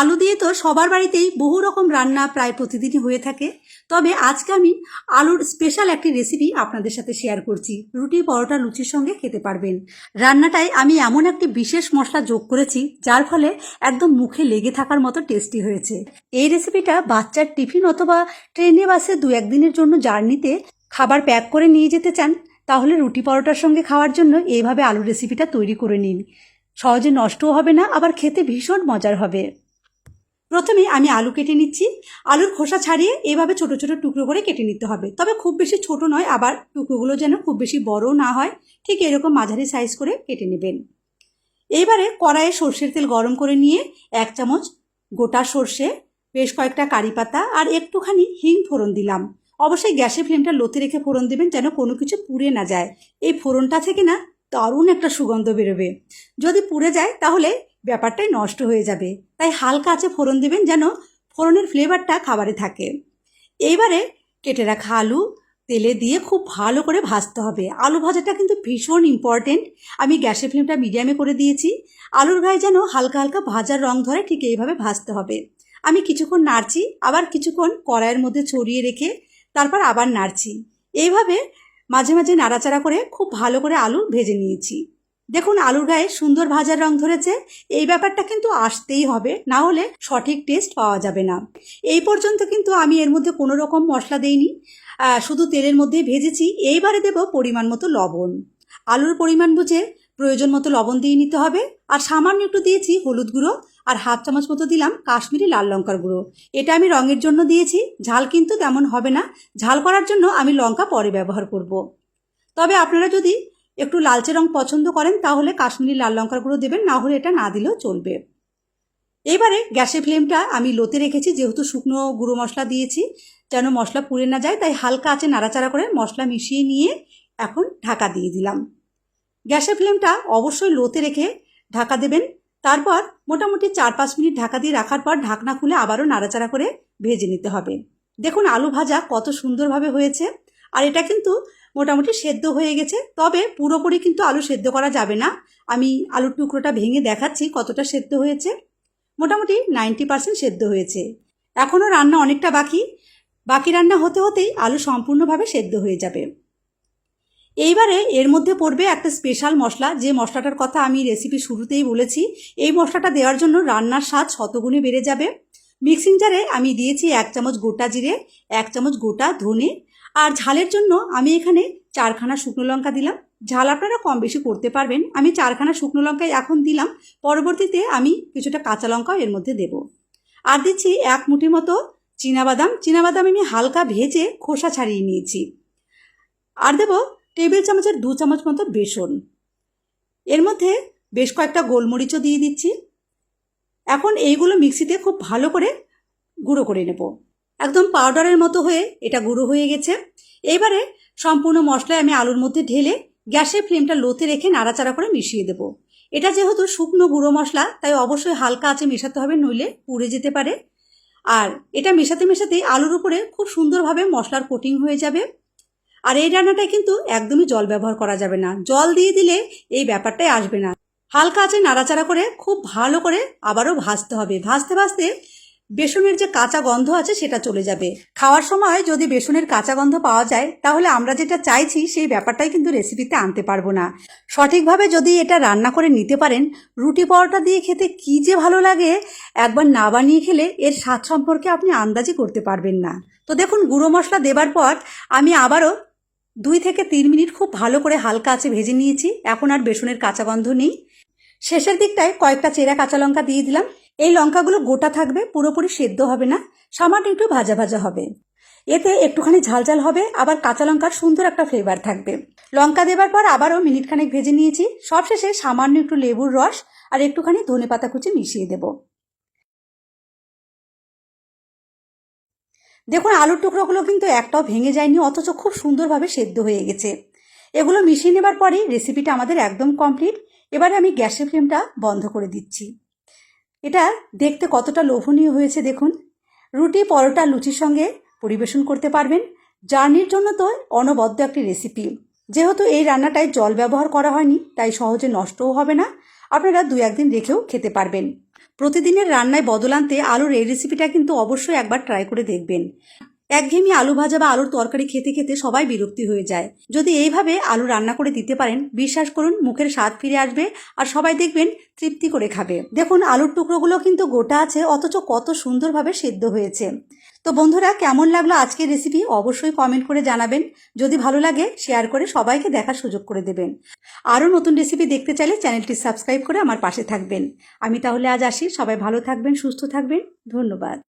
আলু দিয়ে তো সবার বাড়িতেই বহু রকম রান্না প্রায় প্রতিদিনই হয়ে থাকে। তবে আজকে আমি আলুর স্পেশাল একটি রেসিপি আপনাদের সাথে শেয়ার করছি। রুটি, পরোটা, লুচির সঙ্গে খেতে পারবেন। রান্নাটায় আমি এমন একটি বিশেষ মশলা যোগ করেছি, যার ফলে একদম মুখে লেগে থাকার মতো টেস্টি হয়েছে। এই রেসিপিটা বাচ্চার টিফিন অথবা ট্রেনে বাসে দু একদিনের জন্য জার্নিতে খাবার প্যাক করে নিয়ে যেতে চান, তাহলে রুটি, পরোটার সঙ্গে খাওয়ার জন্য এইভাবে আলুর রেসিপিটা তৈরি করে নিন। সহজে নষ্টও হবে না, আবার খেতে ভীষণ মজার হবে। প্রথমে আমি আলু কেটে নিচ্ছি। আলুর খোসা ছাড়িয়ে এভাবে ছোট ছোট টুকরো করে কেটে নিতে হবে। তবে খুব বেশি ছোট নয়, আবার টুকরোগুলো যেন খুব বেশি বড়ও না হয়, ঠিক এরকম মাঝারি সাইজ করে কেটে নেবেন। এইবারে কড়াইয়ে সর্ষের তেল গরম করে নিয়ে এক চামচ গোটা সর্ষে, বেশ কয়েকটা কারি পাতা আর একটুখানি হিং ফোড়ন দিলাম। অবশ্যই গ্যাসের ফ্লেমটা লোতে রেখে ফোড়ন দেবেন যেন কোনো কিছু পুড়ে না যায়। এই ফোড়নটা থেকে না দারুণ একটা সুগন্ধ বেরোবে। যদি পুড়ে যায় তাহলে ব্যাপারটাই নষ্ট হয়ে যাবে। তাই হালকা আছে ফোড়ন দেবেন যেন ফোড়নের ফ্লেভারটা খাবারে থাকে। এইবারে কেটে রাখা আলু তেলে দিয়ে খুব ভালো করে ভাজতে হবে। আলু ভাজাটা কিন্তু ভীষণ ইম্পর্টেন্ট আমি গ্যাসের ফ্লেমটা মিডিয়ামে করে দিয়েছি। আলুর গায়ে যেন হালকা হালকা ভাজার রং ধরে ঠিক এইভাবে ভাজতে হবে। আমি কিছুক্ষণ নাড়ছি, আবার কিছুক্ষণ কড়াইয়ের মধ্যে ছড়িয়ে রেখে তারপর আবার নাড়ছি। এইভাবে মাঝে মাঝে নাড়াচাড়া করে খুব ভালো করে আলু ভেজে নিয়েছি। দেখুন, আলুর গায়ে সুন্দর ভাজার রং ধরেছে। এই ব্যাপারটা কিন্তু আসতেই হবে, না হলে সঠিক টেস্ট পাওয়া যাবে না। এই পর্যন্ত কিন্তু আমি এর মধ্যে কোনো রকম মশলা দেইনি। শুধু তেলের মধ্যে ভেজেছি। এইবারে দেব পরিমাণ মতো লবণ। আলুর পরিমাণ বুঝে প্রয়োজন মতো লবণ দিয়ে নিতে হবে। আর সামান্য একটু দিয়েছি হলুদ গুঁড়ো আর হাফ চামচ মতো দিলাম কাশ্মীরি লাল লঙ্কার গুঁড়ো। এটা আমি রঙের জন্য দিয়েছি। ঝাল কিন্তু তেমন হবে না। ঝাল করার জন্য আমি লঙ্কা পরে ব্যবহার করব। তবে আপনারা যদি একটু লালচে রং পছন্দ করেন, তাহলে কাশ্মীরি লাল লঙ্কার গুঁড়ো দেবেন, না হলে এটা না দিলেও চলবে। এবারে গ্যাসের ফ্লেমটা আমি লোতে রেখেছি, যেহেতু শুকনো গুঁড়ো মশলা দিয়েছি, যেন মশলা পুড়ে না যায়, তাই হালকা আছে নাড়াচাড়া করে মশলা মিশিয়ে নিয়ে এখন ঢাকা দিয়ে দিলাম। গ্যাসের ফ্লেমটা অবশ্যই লোতে রেখে ঢাকা দেবেন, তারপর মোটামুটি চার পাঁচ মিনিট ঢাকা দিয়ে রাখার পর ঢাকনা খুলে আবারও নাড়াচাড়া করে ভেজে নিতে হবে। দেখুন আলু ভাজা কত সুন্দরভাবে হয়েছে, আর এটা কিন্তু মোটামুটি সেদ্ধ হয়ে গেছে। তবে পুরোপুরি কিন্তু আলু সেদ্ধ করা যাবে না। আমি আলুর টুকরোটা ভেঙে দেখাচ্ছি কতটা সেদ্ধ হয়েছে। মোটামুটি নাইনটি পার্সেন্ট সেদ্ধ হয়েছে। এখনও রান্না অনেকটা বাকি। বাকি রান্না হতে হতেই আলু সম্পূর্ণভাবে সেদ্ধ হয়ে যাবে। এইবারে এর মধ্যে পড়বে একটা স্পেশাল মশলা। যে মশলাটার কথা আমি রেসিপি শুরুতেই বলেছি, এই মশলাটা দেওয়ার জন্য রান্নার স্বাদ শতগুণে বেড়ে যাবে। মিক্সিং জারে আমি দিয়েছি এক চামচ গোটা জিরে, এক চামচ গোটা ধনে আর ঝালের জন্য আমি এখানে চারখানা শুকনো লঙ্কা দিলাম। ঝাল আপনারা কম বেশি করতে পারবেন। আমি চারখানা শুকনো লঙ্কাই এখন দিলাম। পরবর্তীতে আমি কিছুটা কাঁচা লঙ্কাও এর মধ্যে দেব। আর দিচ্ছি এক মুঠি মতো চীনাবাদাম। চীনাবাদাম আমি হালকা ভেজে খোসা ছাড়িয়ে নিয়েছি। আর দেব টেবিল চামচের দু চামচ মতো বেসন। এর মধ্যে বেশ কয়েকটা গোলমরিচও দিয়ে দিচ্ছি। এখন এইগুলো মিক্সিতে খুব ভালো করে গুঁড়ো করে নেব। একদম পাউডারের মতো হয়ে এটা গুঁড়ো হয়ে গেছে। এবারে সম্পূর্ণ মশলায় আমি আলুর মধ্যে ঢেলে গ্যাসের ফ্লেমটা লোতে রেখে নাড়াচাড়া করে মিশিয়ে দেব। এটা যেহেতু শুকনো গুঁড়ো মশলা, তাই অবশ্যই হালকা আছে মেশাতে হবে, নইলে পুড়ে যেতে পারে। আর এটা মেশাতে মেশাতেই আলুর উপরে খুব সুন্দরভাবে মশলার কোটিং হয়ে যাবে। আর এই রান্নাটায় কিন্তু একদমই জল ব্যবহার করা যাবে না। জল দিয়ে দিলে এই ব্যাপারটাই আসবে না। হালকা আছে নাড়াচাড়া করে খুব ভালো করে আবারও ভাজতে হবে। ভাজতে ভাজতে বেসনের যে কাঁচা গন্ধ আছে সেটা চলে যাবে। খাওয়ার সময় যদি বেসনের কাঁচা গন্ধ পাওয়া যায়, তাহলে আমরা যেটা চাইছি সেই ব্যাপারটাই কিন্তু রেসিপিতে আনতে পারব না। সঠিকভাবে যদি এটা রান্না করে নিতে পারেন, রুটি পরোটা দিয়ে খেতে কী যে ভালো লাগে, একবার না বানিয়ে খেলে এর স্বাদ সম্পর্কে আপনি আন্দাজই করতে পারবেন না। তো দেখুন, গুঁড়ো মশলা দেবার পর আমি আবারও দুই থেকে তিন মিনিট খুব ভালো করে হালকা আছে ভেজে নিয়েছি। এখন আর বেসনের কাঁচা গন্ধ নেই। শেষের দিকটায় কয়েকটা চেরা কাঁচা লঙ্কা দিয়ে দিলাম। এই লঙ্কাগুলো গোটা থাকবে, পুরোপুরি সেদ্ধ হবে না, সামান্য একটু ভাজা ভাজা হবে। এতে একটুখানি ঝালঝাল হবে, আবার কাঁচা লঙ্কার সুন্দর একটা ফ্লেভার থাকবে। লঙ্কা দেবার পর আবারও মিনিট খানেক ভেজে নিয়েছি সবশেষে সামান্য একটু লেবুর রস আর একটুখানি ধনে পাতা কুচি মিশিয়ে দেব। দেখুন, আলুর টুকরোগুলো কিন্তু একটাও ভেঙে যায়নি, অথচ খুব সুন্দরভাবে সেদ্ধ হয়ে গেছে। এগুলো মিশিয়ে নেবার পরেই রেসিপিটা আমাদের একদম কমপ্লিট এবারে আমি গ্যাসের ফ্লেমটা বন্ধ করে দিচ্ছি। এটা দেখতে কতটা লোভনীয় হয়েছে দেখুন। রুটি, পরোটা, লুচির সঙ্গে পরিবেশন করতে পারবেন। জার্নির জন্য তো অনবদ্য একটি রেসিপি যেহেতু এই রান্নাটায় জল ব্যবহার করা হয়নি, তাই সহজে নষ্টও হবে না। আপনারা দু একদিন রেখেও খেতে পারবেন। প্রতিদিনের রান্নায় বদল আনতে আলুর এই রেসিপিটা কিন্তু অবশ্যই একবার ট্রাই করে দেখবেন। একঘেয়েমি আলু ভাজা বা আলুর তরকারি খেতে খেতে সবাই বিরক্তি হয়ে যায়। যদি এইভাবে আলু রান্না করে দিতে পারেন, বিশ্বাস করুন, মুখের স্বাদ ফিরে আসবে আর সবাই দেখবেন তৃপ্তি করে খাবে। দেখুন, আলুর টুকরোগুলো কিন্তু গোটা আছে, অথচ কত সুন্দরভাবে সেদ্ধ হয়েছে। তো বন্ধুরা, কেমন লাগল আজকের রেসিপি অবশ্যই কমেন্ট করে জানাবেন। যদি ভালো লাগে শেয়ার করে সবাইকে দেখার সুযোগ করে দেবেন। আরও নতুন রেসিপি দেখতে চাইলে চ্যানেলটি সাবস্ক্রাইব করে আমার পাশে থাকবেন। আমি তাহলে আজ আসি। সবাই ভালো থাকবেন, সুস্থ থাকবেন। ধন্যবাদ।